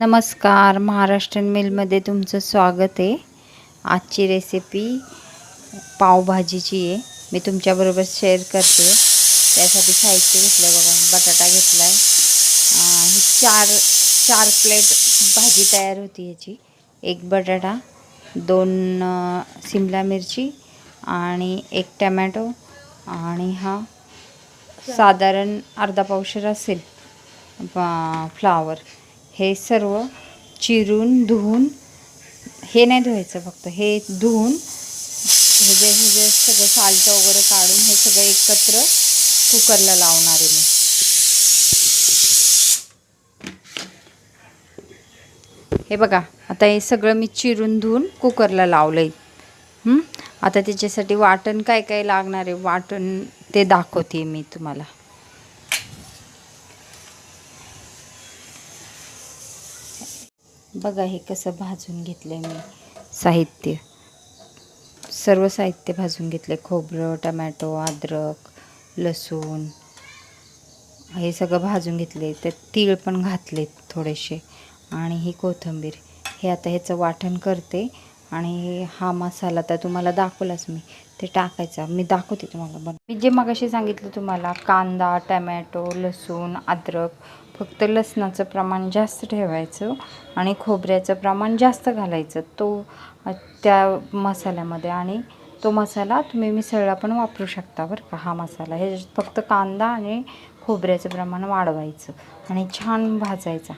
नमस्कार महाराष्ट्रीयन मिलमध्ये तुमचं स्वागत आहे. आजची रेसिपी पावभाजीची आहे. मी तुमच्याबरोबर शेअर करते. त्यासाठी साहित्य घेतलं बघा. बटाटा घेतला आहे ही चार चार प्लेट भाजी तयार होती याची. एक बटाटा दोन सिमला मिरची आणि एक टमॅटो आणि हा साधारण अर्धा पावशर असेल फ्लावर हे सर्व चिरून धुवून हे नाही धुवायचं फक्त हे धुवून हे जे हे जे सगळं साल्ट वगैरे काढून हे सगळं एकत्र कुकरला लावणार आहे मी. हे बघा आता हे सगळं मी चिरून धुवून कुकरला लावलं आहे आता त्याच्यासाठी वाटण काय काय लागणार आहे? वाटण ते दाखवते मी तुम्हाला. बघा हे कसं भाजून घेतलं मी. साहित्य. सर्व साहित्य भाजून घेतले खोबरं टमॅटो अद्रक लसूण. हे सगळं भाजून घेतले त्यात तीळ पण घातले थोडेसे. आणि ही कोथिंबीर. हे आता ह्याचं वाटण करते. आणि हा मसाला तर तुम्हाला दाखवलाच मी. ते टाकायचा. मी दाखवते तुम्हाला. बन मी जे मगाशी सांगितलं तुम्हाला कांदा टमॅटो लसूण अद्रक फक्त लसणाचं प्रमाण जास्त ठेवायचं आणि खोबऱ्याचं प्रमाण जास्त घालायचं. तो त्या मसाल्यामध्ये आणि तो मसाला तुम्ही मिसळला पण वापरू शकता बरं का हा मसाला. हे फक्त कांदा आणि खोबऱ्याचं प्रमाण वाढवायचं आणि छान भाजायचा.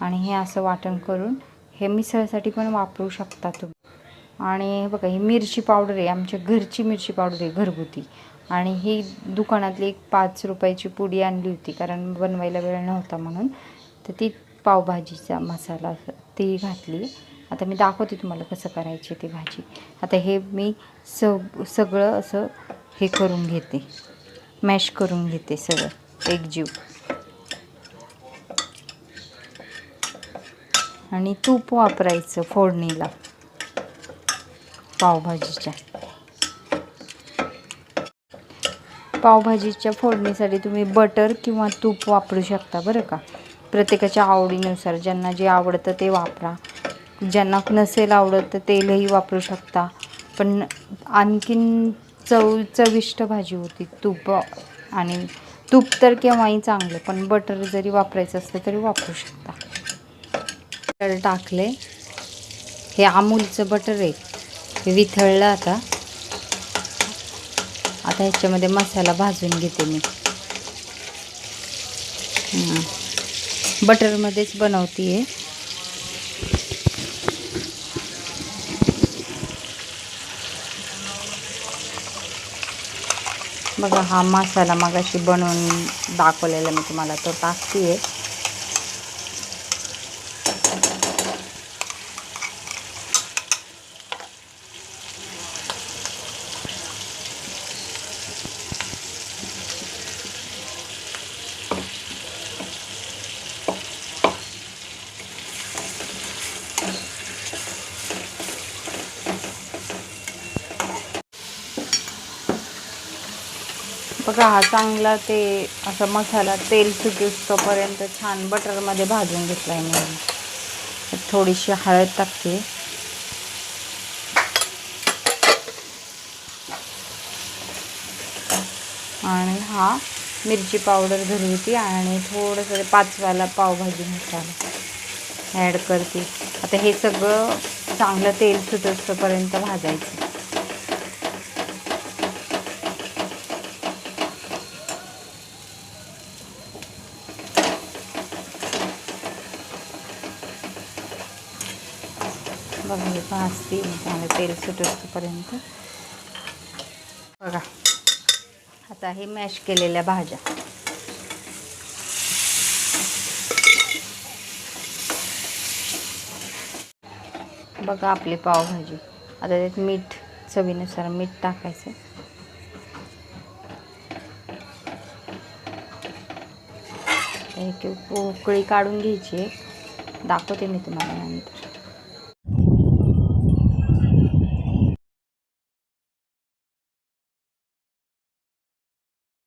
आणि हे असं वाटण करून हे मिसळसाठी पण वापरू शकता तुम्ही. आणि बघा ही मिरची पावडर आहे आमच्या घरची मिरची पावडर आहे घरगुती. आणि ही दुकानातली एक पाच रुपयाची पुडी आणली होती कारण बनवायला वेळ नव्हता म्हणून. तर ती पावभाजीचा मसाला ती घातली. आता मी दाखवते तुम्हाला कसं करायची ती भाजी. आता हे मी सग सगळं असं हे करून घेते. मॅश करून घेते सगळं एकजीव. आणि तूप वापरायचं फोडणीला. पावभाजीच्या. पावभाजीच्या फोडणीसाठी तुम्ही बटर किंवा तूप वापरू शकता बरं का? प्रत्येकाच्या आवडीनुसार ज्यांना जे आवडतं ते वापरा. ज्यांना नसेल आवडत तर तेलही वापरू शकता. पण आणखीन चव चविष्ट भाजी होती तूप आणि तूप तर केव्हाही चांगलं पण बटर जरी वापरायचं असलं तरी वापरू शकता. बटर टाकले. हे अमूलचं बटर आहे. हे विथळलं आता. आता ह्याच्यामध्ये मसाला भाजून घेते मी. बटरमध्येच बनवते आहे बघा हा मसाला मगाशी बनवून दाखवलेला मी तुम्हाला. तो टाकते आहे बघा हा चांगला ते असा मसाला तेल सुटूस्तोपर्यंत छान बटरमध्ये भाजून घेतला आहे मी थोडीशी हळद टाकते. आणि हा मिरची पावडर घरगुती आणि थोडंसं ते पाचवाला पावभाजी मसाला ॲड करते. आता हे सगळं चांगलं तेल सुटोस्तोपर्यंत भाजायचं. बघा हे भाजते मी चांगलं तेल सुटोस्तोपर्यंत बघा. आता हे मॅश केलेल्या भाज्या. बघा आपली पावभाजी. आता त्यात मीठ चवीनुसार मीठ टाकायचं. एक उकळी काढून घ्यायची. दाखवते मी तुम्हाला नंतर.